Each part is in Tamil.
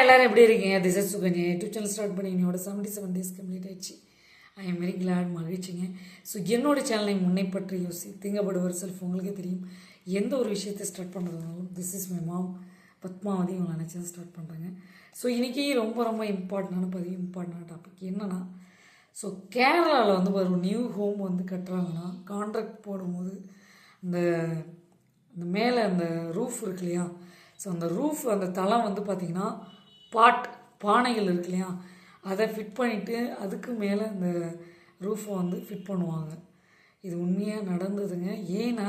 எல்லாரும் எப்படி இருக்கீங்க? This is Sukanya YouTube channel start பண்ணி என்னோட செவன்டி செவன் டேஸ் கம்ப்ளீட் ஆயிடுச்சு. ஐ எம் வெரி கிளாட் மகிழ்ச்சிங்க. ஸோ என்னோட சேனலை முன்னை பற்றி யோசி திங்கப்படுவர் செல்ஃப் உங்களுக்கே தெரியும். எந்த ஒரு விஷயத்தை start பண்ணுறதுனாலும் this is my mom Padmavathi உங்களை நினச்சி ஸ்டார்ட் பண்ணுறாங்க ஸோ இன்றைக்கி ரொம்ப ரொம்ப இம்பார்ட்டண்டான பதிவு இம்பார்ட்டண்டான டாபிக் என்னென்னா ஸோ கேரளாவில் வந்து ஒரு நியூ ஹோம் வந்து கட்டுறாங்கன்னா கான்ட்ராக்ட் போடும்போது இந்த அந்த மேலே அந்த ரூஃப் இருக்கு இல்லையா? ஸோ அந்த ரூஃப் அந்த தளம் வந்து பார்த்திங்கன்னா பாட் பானைகள் இருக்கு இல்லையா? அதை ஃபிட் பண்ணிவிட்டு அதுக்கு மேலே இந்த ரூஃபை வந்து ஃபிட் பண்ணுவாங்க. இது உண்மையாக நடந்ததுங்க. ஏன்னா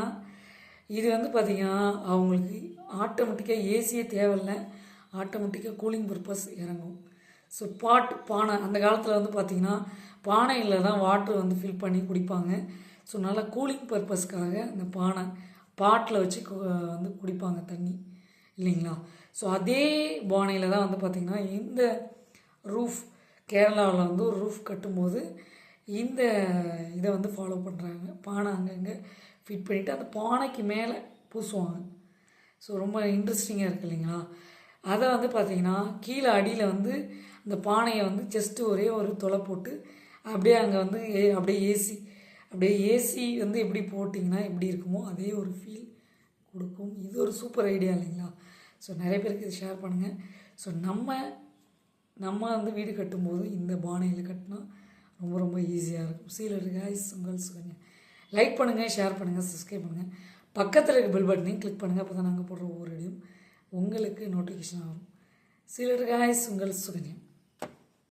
இது வந்து பார்த்திங்கன்னா அவங்களுக்கு ஆட்டோமேட்டிக்காக ஏசியே தேவையில்லை. ஆட்டோமேட்டிக்காக கூலிங் பர்பஸ் இறங்கும். ஸோ பாட் பானை அந்த காலத்தில் வந்து பார்த்திங்கன்னா பானையில் தான் வாட்டர் வந்து ஃபில் பண்ணி குடிப்பாங்க. ஸோ நல்லா கூலிங் பர்பஸ்க்காக அந்த பானை பாட்டில் வச்சு கு- வந்து குடிப்பாங்க தண்ணி. இல்லைங்களா? ஸோ அதே பானையில் தான் வந்து பார்த்திங்கன்னா இந்த ரூஃப் கேரளாவில் வந்து ஒரு ரூஃப் கட்டும்போது இந்த இதை வந்து ஃபாலோ பண்ணுறாங்க பானை அங்கங்கே ஃபிட் பண்ணிவிட்டு அந்த பானைக்கு மேலே பூசுவாங்க. ஸோ ரொம்ப இன்ட்ரெஸ்டிங்காக இருக்குது இல்லைங்களா? அதை வந்து பார்த்திங்கன்னா கீழே அடியில் வந்து அந்த பானையை வந்து ஜஸ்ட்டு ஒரே ஒரு தொலை போட்டு அப்படியே அங்கே வந்து ஏ- அப்படியே ஏசி அப்படியே ஏசி வந்து எப்படி போட்டிங்கன்னா எப்படி இருக்குமோ அதே ஒரு ஃபீல் கொடுக்கும். இது ஒரு சூப்பர் ஐடியா இல்லைங்களா? ஸோ நிறைய பேருக்கு இது ஷேர் பண்ணுங்கள் ஸோ நம்ம நம்ம வந்து வீடு கட்டும்போது இந்த பானையில் கட்டினா ரொம்ப ரொம்ப ஈஸியாக இருக்கும். சீலர் காய்ஸ் உங்கள் சுகன்யா. லைக் பண்ணுங்கள் ஷேர் பண்ணுங்கள் சப்ஸ்கிரைப் பண்ணுங்கள் பக்கத்தில் இருக்க பெல் பட்டனையும் கிளிக் பண்ணுங்கள் அப்போ தான் நாங்கள் போடுற ஒவ்வொரு வீடியும் உங்களுக்கு நோட்டிஃபிகேஷன் ஆகும். சீலர் காய்ஸ் உங்கள் சுகன்யா.